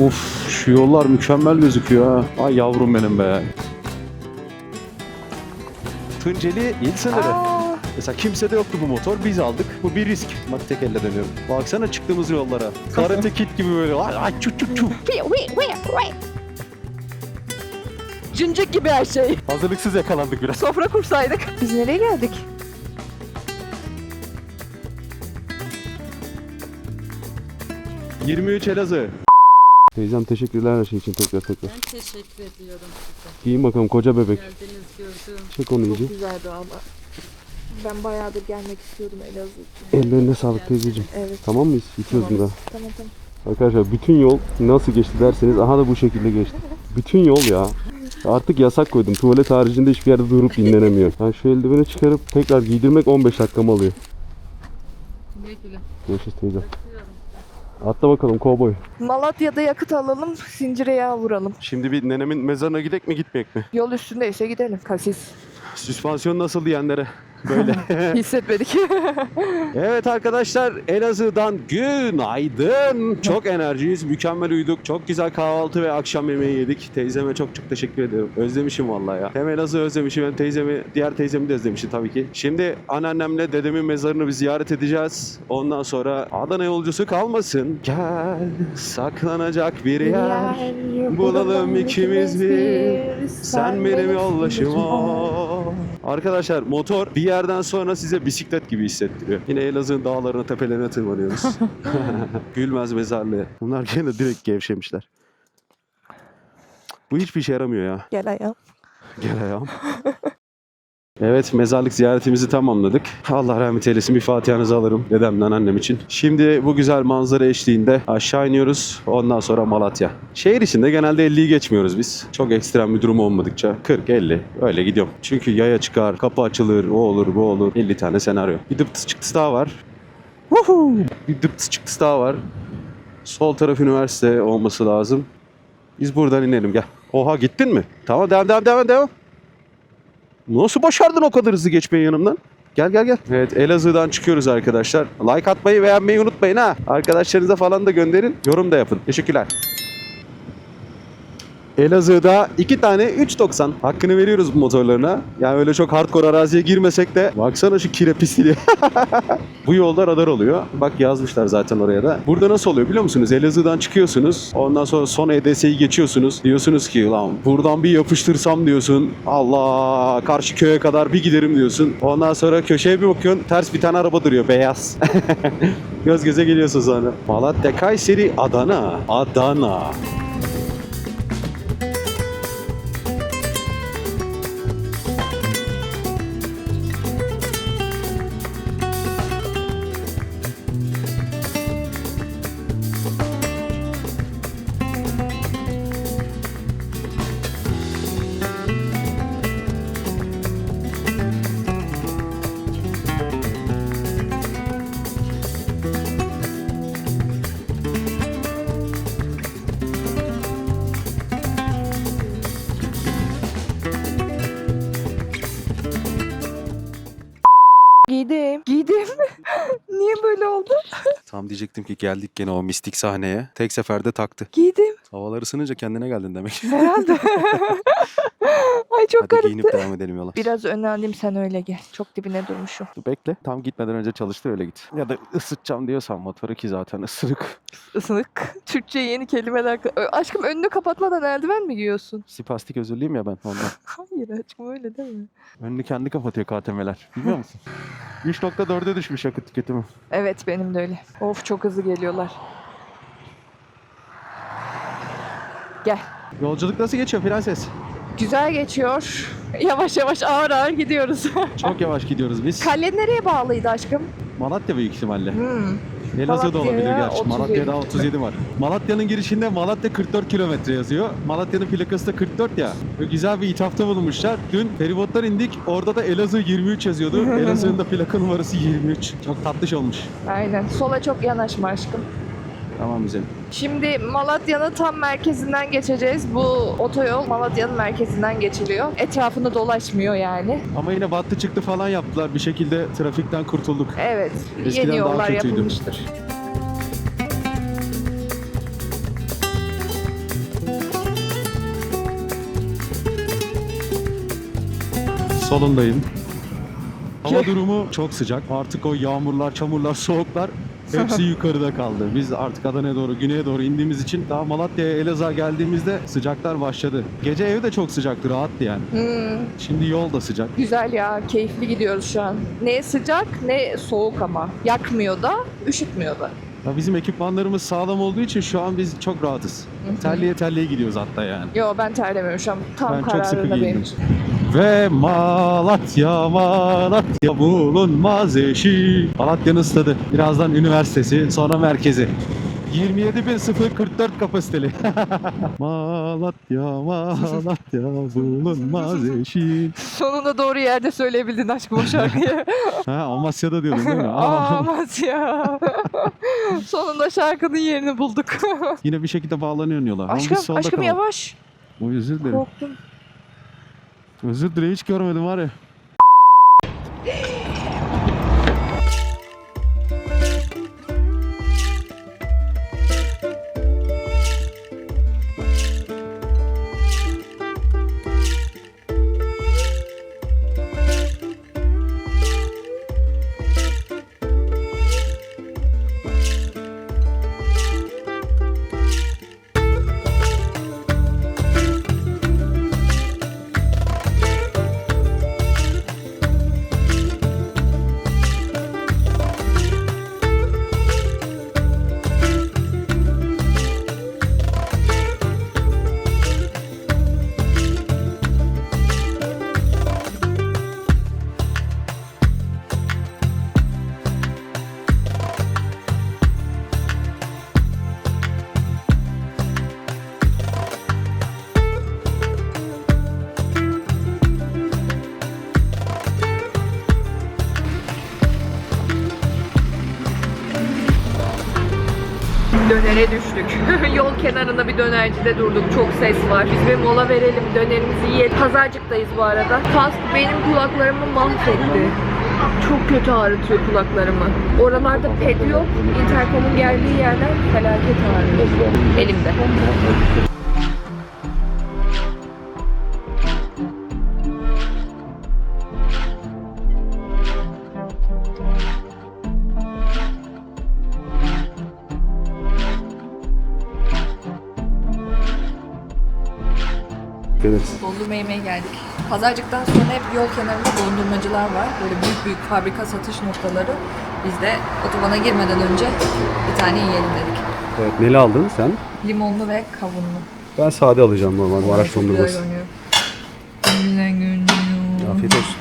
Of şu yollar mükemmel gözüküyor ha. Ay yavrum benim be. Tunceli il sınırı. Aa, Mesela kimsede yoktu bu motor. Biz aldık. Bu bir risk. Bak tek elle dönüyorum. Baksana çıktığımız yollara. Karate kit gibi böyle. Ay, ay çu çu çu. wi- wi- wi- wi. Cincik gibi her şey. Hazırlıksız yakalandık biraz. Sofra kursaydık. Biz nereye geldik? Hı. 23 Elazığ. Teyzem teşekkürler her şey için tekrar tekrar. Ben teşekkür ediyorum size. Giyin bakalım koca bebek. Geldiniz gördüm. Çek onu iyice. güzeldi ama. Ben bayağıdır gelmek istiyordum Elazığ için. Ellerine sağlık teyzeciğim. Evet. Tamam mıyız? Bitiyoruz Tamam. daha. Tamam tamam. Arkadaşlar bütün yol nasıl geçti derseniz aha da bu şekilde geçti. Bütün yol ya. Artık yasak koydum. Tuvalet haricinde hiçbir yerde durup dinlenemiyor. Ben şu eldiveni çıkarıp tekrar giydirmek 15 dakikamı alıyor. Güle güle. Görüşürüz teyze. Atla bakalım kovboy. Malatya'da yakıt alalım, zincire yağ vuralım. Şimdi bir nenemin mezarına gidek mi gitmeyek mi? Yol üstündeyse gidelim. Kasis. Süspansiyon nasıl diyenlere. Böyle. Hissetmedik. evet arkadaşlar Elazığ'dan günaydın. Çok enerjiyiz. Mükemmel uyuduk. Çok güzel kahvaltı ve akşam yemeği yedik. Teyzeme çok çok teşekkür ediyorum. Özlemişim vallahi ya. Hem Elazığ'ı özlemişim hem teyzemi, diğer teyzemi de özlemişim tabii ki. Şimdi anneannemle dedemin mezarını bir ziyaret edeceğiz. Ondan sonra Adana yolcusu kalmasın. Gel saklanacak bir yer. Bulalım ikimiz bir Sen benim yoldaşım ol. Arkadaşlar motor bir yerden sonra size bisiklet gibi hissettiriyor. Yine Elazığ'ın dağlarına tepelerine tırmanıyoruz. Gülmez mezarlığı. Bunlar gene direkt gevşemişler. Bu hiçbir işe yaramıyor ya. Gel ayağım. Gel ayağım. Evet mezarlık ziyaretimizi tamamladık. Allah rahmet eylesin bir fatihanızı alırım dedemden annem için. Şimdi bu güzel manzara eşliğinde aşağı iniyoruz. Ondan sonra Malatya. Şehir içinde genelde 50'yi geçmiyoruz biz. Çok ekstrem bir durum olmadıkça 40-50 öyle gidiyorum. Çünkü yaya çıkar, kapı açılır, o olur, bu olur. 50 tane senaryo. Bir dıptıs çıktısı daha var. Woohoo! Bir dıptıs çıktısı daha var. Sol taraf üniversite olması lazım. Biz buradan inelim gel. Oha gittin mi? Tamam devam devam devam devam. Nasıl başardın o kadar hızlı geçmeyi yanımdan? Gel gel gel. Evet Elazığ'dan çıkıyoruz arkadaşlar. Like atmayı beğenmeyi unutmayın ha. Arkadaşlarınıza falan da gönderin. Yorum da yapın. Teşekkürler. Elazığ'da iki tane 3.90 hakkını veriyoruz bu motorlarına. Yani öyle çok hardcore araziye girmesek de baksana şu kire pisliğe. bu yolda radar oluyor. Bak yazmışlar zaten oraya da. Burada nasıl oluyor biliyor musunuz? Elazığ'dan çıkıyorsunuz. Ondan sonra son EDS'yi geçiyorsunuz. Diyorsunuz ki lan buradan bir yapıştırsam diyorsun. Allah karşı köye kadar bir giderim diyorsun. Ondan sonra köşeye bir bakıyorsun. Ters bir tane araba duruyor beyaz. Göz göze geliyorsun sonra. Malatya, Kayseri, Adana. Adana. Tam diyecektim ki geldik gene o mistik sahneye. Tek seferde taktı. Giydim. Havalar ısınınca kendine geldin demek. Herhalde. Ay çok Hadi garipti. giyinip devam edelim yola. Biraz öne alayım sen öyle gel. Çok dibine durmuşum. Dur bekle. Tam gitmeden önce çalıştır öyle git. Ya da ısıtacağım diyorsan motoru ki zaten ısırık. Isınık. Türkçe yeni kelimeler. Ö, Aşkım önünü kapatmadan eldiven mi giyiyorsun? Spastik özürlüyüm ya ben ondan. Hayır aşkım öyle değil mi? Önünü kendi kapatıyor KTM'ler. Biliyor musun? 3.4'e düşmüş yakıt tüketimi. Evet benim de öyle. Of çok hızlı geliyorlar. Gel. Yolculuk nasıl geçiyor prenses? Güzel geçiyor. Yavaş yavaş ağır ağır gidiyoruz. Çok yavaş gidiyoruz biz. Kale nereye bağlıydı aşkım? Malatya büyük ihtimalle. Hmm. Elazığ da olabilir gerçi. 37. Malatya'da 37 var. Malatya'nın girişinde Malatya 44 kilometre yazıyor. Malatya'nın plakası da 44 ya. Böyle güzel bir ithafta bulunmuşlar. Dün feribottan indik. Orada da Elazığ 23 yazıyordu. Elazığ'ın da plaka numarası 23. Çok tatlış olmuş. Aynen. Sola çok yanaşma aşkım. Tamam güzelim. Şimdi Malatya'nın tam merkezinden geçeceğiz. Bu otoyol Malatya'nın merkezinden geçiliyor. Etrafını dolaşmıyor yani. Ama yine battı çıktı falan yaptılar. Bir şekilde trafikten kurtulduk. Evet. Eskiden yeni yollar yapılmıştır. Solundayım. Hava durumu çok sıcak. Artık o yağmurlar, çamurlar, soğuklar hepsi yukarıda kaldı. Biz artık Adana'ya doğru, güneye doğru indiğimiz için daha Malatya'ya, Elazığ'a geldiğimizde sıcaklar başladı. Gece ev de çok sıcaktı, rahattı yani. Hmm, Şimdi yol da sıcak. güzel ya. Keyifli gidiyoruz şu an. Ne sıcak ne soğuk ama. Yakmıyor da, üşütmüyor da. Ya bizim ekipmanlarımız sağlam olduğu için şu an biz çok rahatız. Terliye terliye gidiyoruz hatta yani. Yo ben terlemiyorum şu an. Tam Ben çok sıkı giyindim. Ve Malatya, Malatya bulunmaz eşi. Malatya'nın stadı. Birazdan üniversitesi, sonra merkezi. 27.044 kapasiteli. Malatya, Malatya bulunmaz eşi. Sonunda doğru yerde söyleyebildin aşkım o şarkıyı. Ha, Amasya'da diyordun değil mi? Aa. Amat ya. Sonunda şarkının yerini bulduk. Yine bir şekilde bağlanıyor yola. Ama biz aşkım, solda aşkım kalalım. yavaş. Oy, özür dilerim. Korktum. Özür dilerim hiç görmedim var ya. Kenarında bir dönercide durduk. Çok ses var. Biz bir mola verelim, dönerimizi yiyelim. Pazarcıktayız bu arada. Kask benim kulaklarımı mahvetti. Çok kötü ağrıtıyor kulaklarımı. Oralarda ped yok. Intercom'un geldiği yerler felaket ağrıyor. Elimde. Evet. Dondurma yemeye geldik. Pazarcıktan sonra hep yol kenarında dondurmacılar var. Böyle büyük büyük fabrika satış noktaları. Biz de otobana girmeden önce bir tane yiyelim dedik. evet. Neli aldın sen? Limonlu ve kavunlu. Ben sade alacağım normal Maraş güzel dondurması. görünüyor. Güzel görünüyor. Afiyet olsun.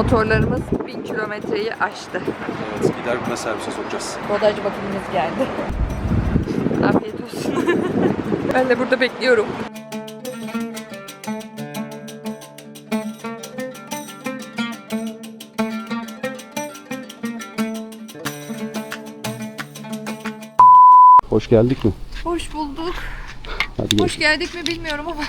Motorlarımız 1000 kilometreyi aştı. Evet, gider gitmez servise sokacağız. Rodajcı bakımımız geldi. Afiyet olsun. ben de burada bekliyorum. Hoş geldik mi? Hoş bulduk. Hadi Hoş geldik mi bilmiyorum ama.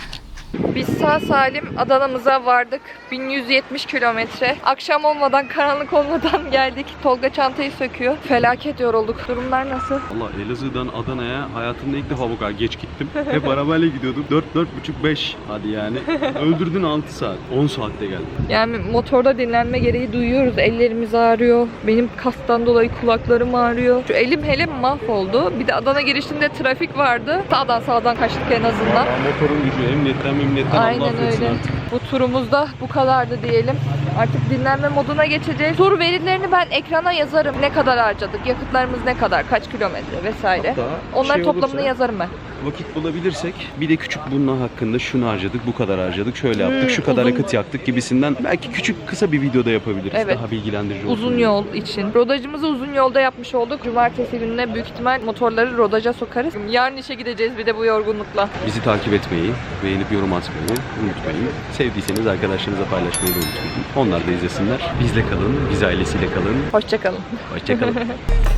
Biz sağ salim Adana'mıza vardık. 1170 kilometre. Akşam olmadan, karanlık olmadan geldik. Tolga çantayı söküyor. Felaket yorulduk. Durumlar nasıl? Valla Elazığ'dan Adana'ya hayatımda ilk defa bu kadar geç gittim. Hep arabayla gidiyordum. 4 4,5 5 hadi yani. Öldürdün 6 saat. 10 saatte geldim. Yani motorda dinlenme gereği duyuyoruz. Ellerimiz ağrıyor. Benim kastan dolayı kulaklarım ağrıyor. Şu elim hele mahvoldu. Bir de Adana girişinde trafik vardı. Sağdan sağdan kaçtık en azından. motorun gücü emniyetten emniyetten Allah Aynen öyle. artık. Bu turumuzda bu kadardı diyelim. Artık dinlenme moduna geçeceğiz. Tur verilerini ben ekrana yazarım. Ne kadar harcadık, yakıtlarımız ne kadar, kaç kilometre vesaire. Hatta Onların şey toplamını olursa- yazarım ben. vakit bulabilirsek bir de küçük bunun hakkında şunu harcadık, bu kadar harcadık, şöyle yaptık, Hmm, şu kadar uzun- yakıt yaktık gibisinden belki küçük kısa bir videoda yapabiliriz. Evet. Daha bilgilendirici olsun Uzun yol için. Rodajımızı uzun yolda yapmış olduk. Cumartesi gününe büyük ihtimal motorları rodaja sokarız. Yarın işe gideceğiz bir de bu yorgunlukla. Bizi takip etmeyi, beğenip yorum atmayı unutmayın. Sevdiyseniz arkadaşlarınıza paylaşmayı da unutmayın. Onlar da izlesinler. Bizle kalın, biz ailesiyle kalın. Hoşçakalın. Hoşçakalın.